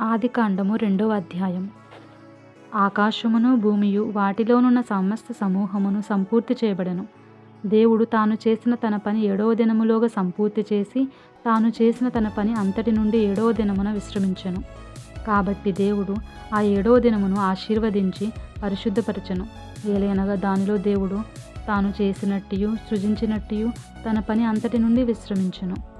ఆదికాండము రెండవ అధ్యాయం. ఆకాశమును భూమియు వాటిలోనున్న సమస్త సమూహమును సంపూర్తి చేయబడను. దేవుడు తాను చేసిన తన పని ఏడవ దినములోగా సంపూర్తి చేసి తాను చేసిన తన పని అంతటి నుండి ఏడవ దినమున విశ్రమించెను. కాబట్టి దేవుడు ఆ ఏడవ దినమును ఆశీర్వదించి పరిశుద్ధపరచెను. ఏలయనగా దానిలో దేవుడు తాను చేసినట్టియు సృజించినట్టియు తన పని అంతటి నుండి విశ్రమించెను.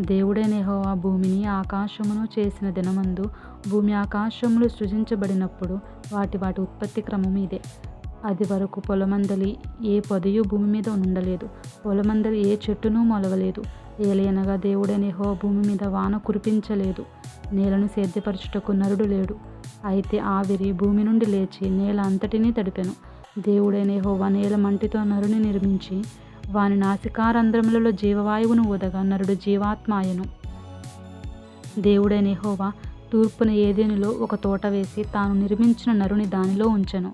దేవుడైన ఆ భూమిని ఆకాశమును చేసిన దినమందు భూమి ఆకాశములు సృజించబడినప్పుడు వాటి వాటి ఉత్పత్తి క్రమం ఇదే. అది వరకు పొలమందలి ఏ పొదయు భూమి మీద ఉండలేదు పొలమందలి ఏ చెట్టును మొలవలేదు. ఏలయనగా దేవుడైన యెహోవా భూమి మీద వాన కురిపించలేదు. నేలను సేద్యపరచుటకు నరుడు లేడు. అయితే ఆవిరి భూమి నుండి లేచి నేల అంతటినీ తడిపెను. దేవుడైన యెహోవా నేల మంటితో నరుని నిర్మించి వాని నాసికారంధ్రములలో జీవవాయువును ఊదగా నరుడు జీవాత్మాయను. దేవుడైన హోవా తూర్పున ఏదేనులో ఒక తోట వేసి తాను నిర్మించిన నరుని దానిలో ఉంచెను.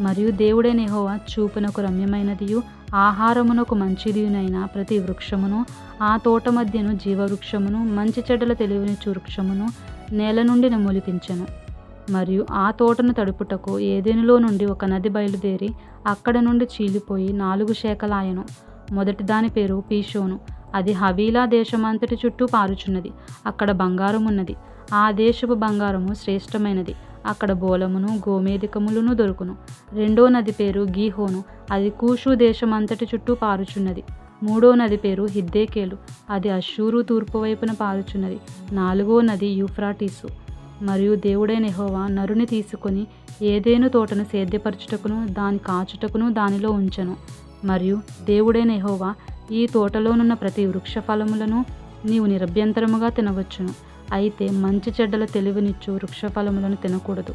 మరియు దేవుడైన హోవా చూపునకు రమ్యమైనదియు ఆహారమునకు మంచిదియునైన ప్రతి వృక్షమును ఆ తోట మధ్యను జీవవృక్షమును మంచి చెడ్డల తెలివిని వృక్షమును నేల నుండి మొలిపించెను. మరియు ఆ తోటను తడుపుటకు ఏదేనులో నుండి ఒక నది బయలుదేరి అక్కడ నుండి చీలిపోయి నాలుగు శేఖలాయను. మొదటి దాని పేరు పీషోను. అది హవీలా దేశమంతటి చుట్టూ పారుచున్నది. అక్కడ బంగారం ఉన్నది ఆ దేశపు బంగారము శ్రేష్టమైనది. అక్కడ బోలమును గోమేధికములను దొరుకును. రెండో నది పేరు గీహోను. అది కూషు దేశమంతటి చుట్టూ పారుచున్నది. మూడో నది పేరు హిద్దేకేలు. అది అషూరు తూర్పు వైపున పారుచున్నది. నాలుగో నది యూఫ్రాటీసు. మరియు దేవుడైన యెహోవా నరుని తీసుకొని ఏదేను తోటను సేద్యపరచుటకును దాని కాచుటకును దానిలో ఉంచెను. మరియు దేవుడైన యెహోవా ఈ తోటలోనున్న ప్రతి వృక్ష ఫలములను నీవు నిరభ్యంతరముగా తినవచ్చును. అయితే మంచి చెడ్డల తెలివినిచ్చు వృక్ష ఫలములను తినకూడదు.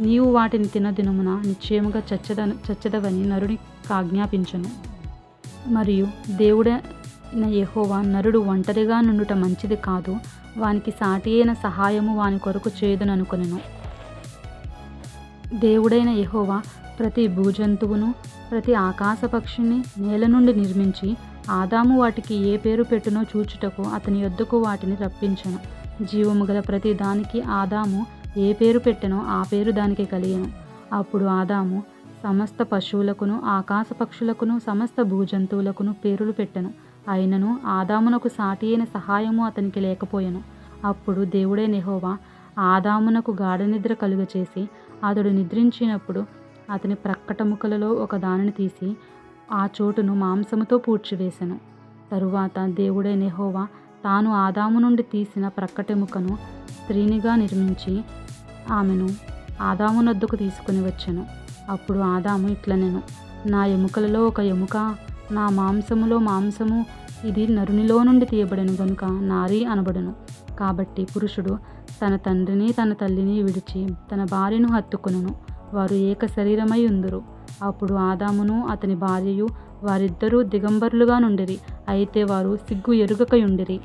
నీవు వాటిని తినదినమున నిశ్చయముగా చచ్చద చచ్చదవని నరుని ఆజ్ఞాపించను. మరియు నా యెహోవా నరుడు ఒంటరిగా నుండుట మంచిది కాదు. వానికి సాటి అయిన సహాయము వాని కొరకు చేయుదుననుకొనెను దేవుడైన యహోవా ప్రతి భూజంతువును ప్రతి ఆకాశ పక్షిని నేల నుండి నిర్మించి ఆదాము వాటికి ఏ పేరు పెట్టునో చూచుటకు అతని యొద్దకు వాటిని రప్పించను. జీవము గల ప్రతి దానికి ఆదాము ఏ పేరు పెట్టెనో ఆ పేరు దానికి కలిగను. అప్పుడు ఆదాము సమస్త పశువులకును ఆకాశ పక్షులకును సమస్త భూజంతువులకును పేరులు పెట్టెను. అయినను ఆదామునకు సాటి అయిన సహాయము అతనికి లేకపోయెను. అప్పుడు దేవుడే నెహోవా ఆదామునకు గాఢనిద్ర కలుగచేసి అతడు నిద్రించినప్పుడు అతని ప్రక్కటముకలలో ఒక దానిని తీసి ఆ చోటును మాంసముతో పూడ్చివేశెను తరువాత దేవుడే నెహోవా తాను ఆదాము నుండి తీసిన ప్రక్కటెముకను స్త్రీనిగా నిర్మించి ఆమెను ఆదామునొద్దకు తీసుకుని వచ్చెను. అప్పుడు ఆదాము ఇట్లనెను నా ఎముకలలో ఒక ఎముక నా మాంసములో మాంసము ఇది నరునిలో నుండి తీయబడను గనుక నారీ అనబడును. కాబట్టి పురుషుడు తన తండ్రిని తన తల్లిని విడిచి తన భార్యను హత్తుకొనును. వారు ఏక శరీరమై ఉందరు. అప్పుడు ఆదామును అతని భార్యయు వారిద్దరూ దిగంబరులుగా నుండిరి. అయితే వారు సిగ్గు ఎరుగకయుండిరి.